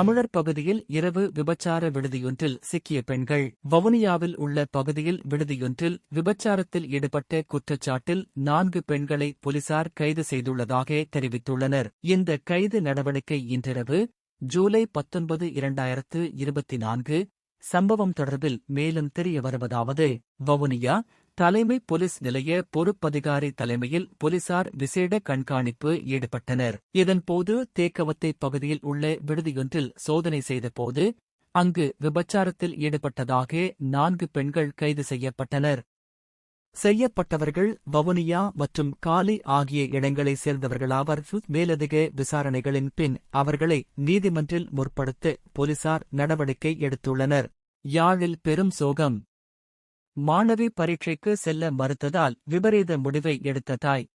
தமிழர் பகுதியில் இரவு விபச்சார விடுதியொன்றில் சிக்கிய பெண்கள் வவுனியாவில் உள்ள பகுதியில் விடுதியொன்றில் விபச்சாரத்தில் ஈடுபட்ட குற்றச்சாட்டில் நான்கு பெண்களை போலீசார் கைது செய்துள்ளதாக தெரிவித்துள்ளனர். இந்த கைது நடவடிக்கை இன்றிரவு ஜூலை பத்தொன்பது இரண்டாயிரத்து இருபத்தி நான்கு. சம்பவம் தொடர்பில் மேலும் தெரிய வருவதாவது வவுனியா தலைமை போலீஸ் நிலைய பொறுப்பதிகாரி தலைமையில் போலீசார் விசேட கண்காணிப்பு ஈடுபட்டனர். இதன்போது தேக்கவத்தை பகுதியில் உள்ள விடுதியொன்றில் சோதனை செய்தபோது அங்கு விபச்சாரத்தில் ஈடுபட்டதாக நான்கு பெண்கள் கைது செய்யப்பட்டனர். செய்யப்பட்டவர்கள் வவுனியா மற்றும் காலி ஆகிய இடங்களைச் சேர்ந்தவர்களாவர். மேலதிக விசாரணைகளின் பின் அவர்களை நீதிமன்றில் முற்படுத்த போலீசார் நடவடிக்கை எடுத்துள்ளனர். யாழில் பெரும் சோகம். மாணவி பரீட்சைக்கு செல்ல மறுத்ததால் விபரீத முடிவை எடுத்த தாய்.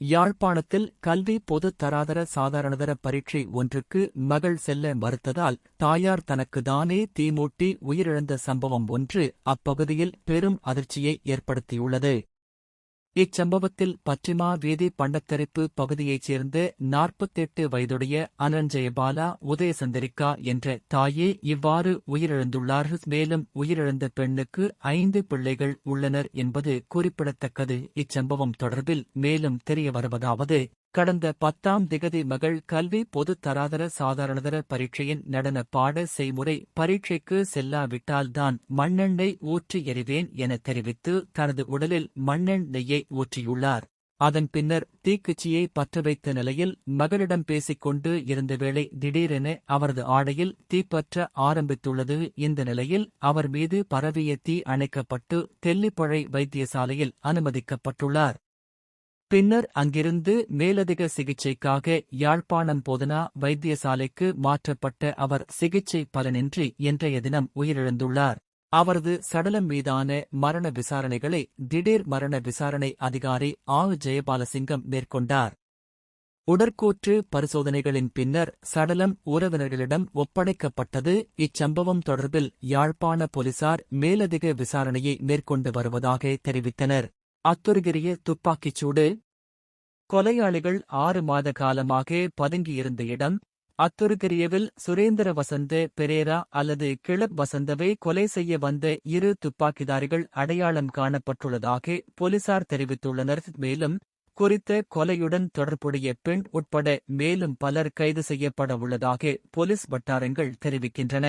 யாழ்ப்பாணத்தில் கல்வி பொது தராதர சாதாரணதர பரீட்சை ஒன்றுக்கு மகள் செல்ல மறுத்ததால் தாயார் தனக்கு தானே தீமூட்டி உயிரிழந்த சம்பவம் ஒன்று அப்பகுதியில் பெரும் அதிர்ச்சியை ஏற்படுத்தியுள்ளது. இச்சம்பவத்தில் பற்றிமா வீதி பண்டத்தரிப்பு பகுதியைச் சேர்ந்த நாற்பத்தெட்டு வயதுடைய அனஞ்சயபாலா உதயசந்திரிகா என்ற தாயே இவ்வாறு உயிரிழந்துள்ளார்கள். மேலும் உயிரிழந்த பெண்ணுக்கு ஐந்து பிள்ளைகள் உள்ளனர் என்பது குறிப்பிடத்தக்கது. இச்சம்பவம் தொடர்பில் மேலும் தெரிய வருவதாவது கடந்த பத்தாம் திகதி மகள் கல்வி பொது தராதர சாதாரணதர பரீட்சையின் நடன பாட செய்முறை பரீட்சைக்கு செல்லாவிட்டால்தான் மண்ணெண்ணெய் ஊற்றி எறிவேன் என தெரிவித்து தனது உடலில் மண்ணெண்ணெய்யை ஊற்றியுள்ளார். அதன் பின்னர் தீக்குச்சியை பற்ற வைத்த நிலையில் மகளிடம் பேசிக்கொண்டு இருந்த வேளை திடீரென அவரது ஆடையில் தீப்பற்ற ஆரம்பித்துள்ளது. இந்த நிலையில் அவர் மீது பரவிய தீ அணைக்கப்பட்டு தெல்லிப்பழை வைத்தியசாலையில் அனுமதிக்கப்பட்டுள்ளார். பின்னர் அங்கிருந்து மேலதிக சிகிச்சைக்காக யாழ்ப்பாணம் போதனா வைத்தியசாலைக்கு மாற்றப்பட்ட அவர் சிகிச்சை பலனின்றி இன்றைய தினம் உயிரிழந்துள்ளார். அவரது சடலம் மீதான மரண விசாரணைகளை திடீர் மரண விசாரணை அதிகாரி ஆ. ஜெயபாலசிங்கம் மேற்கொண்டார். உடற்கூற்று பரிசோதனைகளின் பின்னர் சடலம் உறவினர்களிடம் ஒப்படைக்கப்பட்டது. இச்சம்பவம் தொடர்பில் யாழ்ப்பாண போலீசார் மேலதிக விசாரணையை மேற்கொண்டு வருவதாக தெரிவித்தனர். அத்துருகிரிய துப்பாக்கிச்சூடு கொலையாளிகள் ஆறு மாத காலமாக பதுங்கியிருந்த இடம் அத்துருகிரியவில் சுரேந்திர வசந்த பெரேரா அல்லது கிளப் வசந்தவை கொலை செய்ய வந்த இரு துப்பாக்கிதாரிகள் அடையாளம் காணப்பட்டுள்ளதாக போலீசார் தெரிவித்துள்ளனர். மேலும் குறித்த கொலையுடன் தொடர்புடைய பெண் உட்பட மேலும் பலர் கைது செய்யப்பட உள்ளதாக போலீஸ் வட்டாரங்கள் தெரிவிக்கின்றன.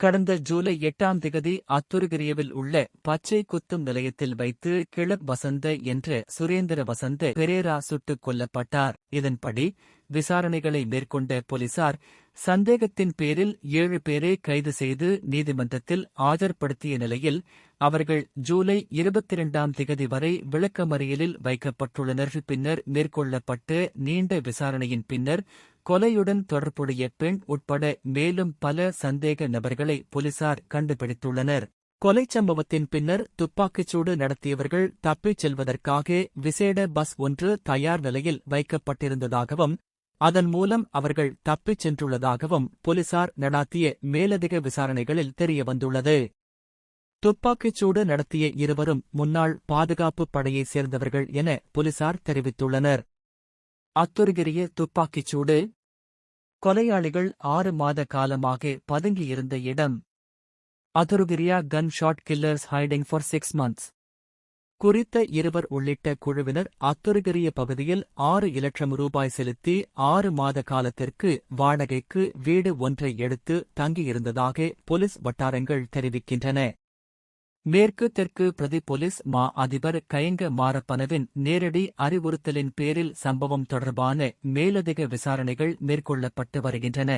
கடந்த ஜூலை எட்டாம் திகதி அத்துருகிரியவில் உள்ள பச்சை குத்தும் நிலையத்தில் வைத்து கிளப் வசந்த என்ற சுரேந்திர வசந்த பெரேரா சுட்டுக் கொல்லப்பட்டார். இதன்படி விசாரணைகளை மேற்கொண்ட போலீசார் சந்தேகத்தின் பேரில் ஏழு பேரை கைது செய்து நீதிமன்றத்தில் ஆஜர்படுத்திய நிலையில் அவர்கள் ஜூலை இருபத்தி இரண்டாம் திகதி வரை விளக்கமறியலில் வைக்கப்பட்டுள்ளனர். பின்னர் மேற்கொள்ளப்பட்ட நீண்ட விசாரணையின் பின்னர் கொலையுடன் தொடர்புடைய பெண் உட்பட மேலும் பல சந்தேக நபர்களை போலீசார் கண்டுபிடித்துள்ளனர். கொலைச் சம்பவத்தின் பின்னர் துப்பாக்கிச்சூடு நடத்தியவர்கள் தப்பிச் செல்வதற்காக விசேட பஸ் ஒன்று தயார் நிலையில் வைக்கப்பட்டிருந்ததாகவும் அதன் மூலம் அவர்கள் தப்பிச் சென்றுள்ளதாகவும் போலீசார் நடாத்திய மேலதிக விசாரணைகளில் தெரியவந்துள்ளது. துப்பாக்கிச்சூடு நடத்திய இருவரும் முன்னாள் பாதுகாப்பு படையைச் சேர்ந்தவர்கள் என போலீசார் தெரிவித்துள்ளனர். அத்துருகிரிய துப்பாக்கிச்சூடு கொலையாளிகள் ஆறு மாத காலமாக பதுங்கியிருந்த இடம். Athurugiriya gun shot killers hiding for six months குறித்த இருவர் உள்ளிட்ட குழுவினர் அத்துருகிரிய பகுதியில் ஆறு இலட்சம் ரூபாய் செலுத்தி ஆறு மாத காலத்திற்கு வாடகைக்கு வீடு ஒன்றை எடுத்து தங்கியிருந்ததாக போலீஸ் வட்டாரங்கள் தெரிவிக்கின்றன. மேற்கு தெற்கு பிரதி போலீஸ் மா அதிபர் கயங்க மாரப்பனவின் நேரடி அறிவுறுத்தலின் பேரில் சம்பவம் தொடர்பான மேலதிக விசாரணைகள் மேற்கொள்ளப்பட்டு வருகின்றன.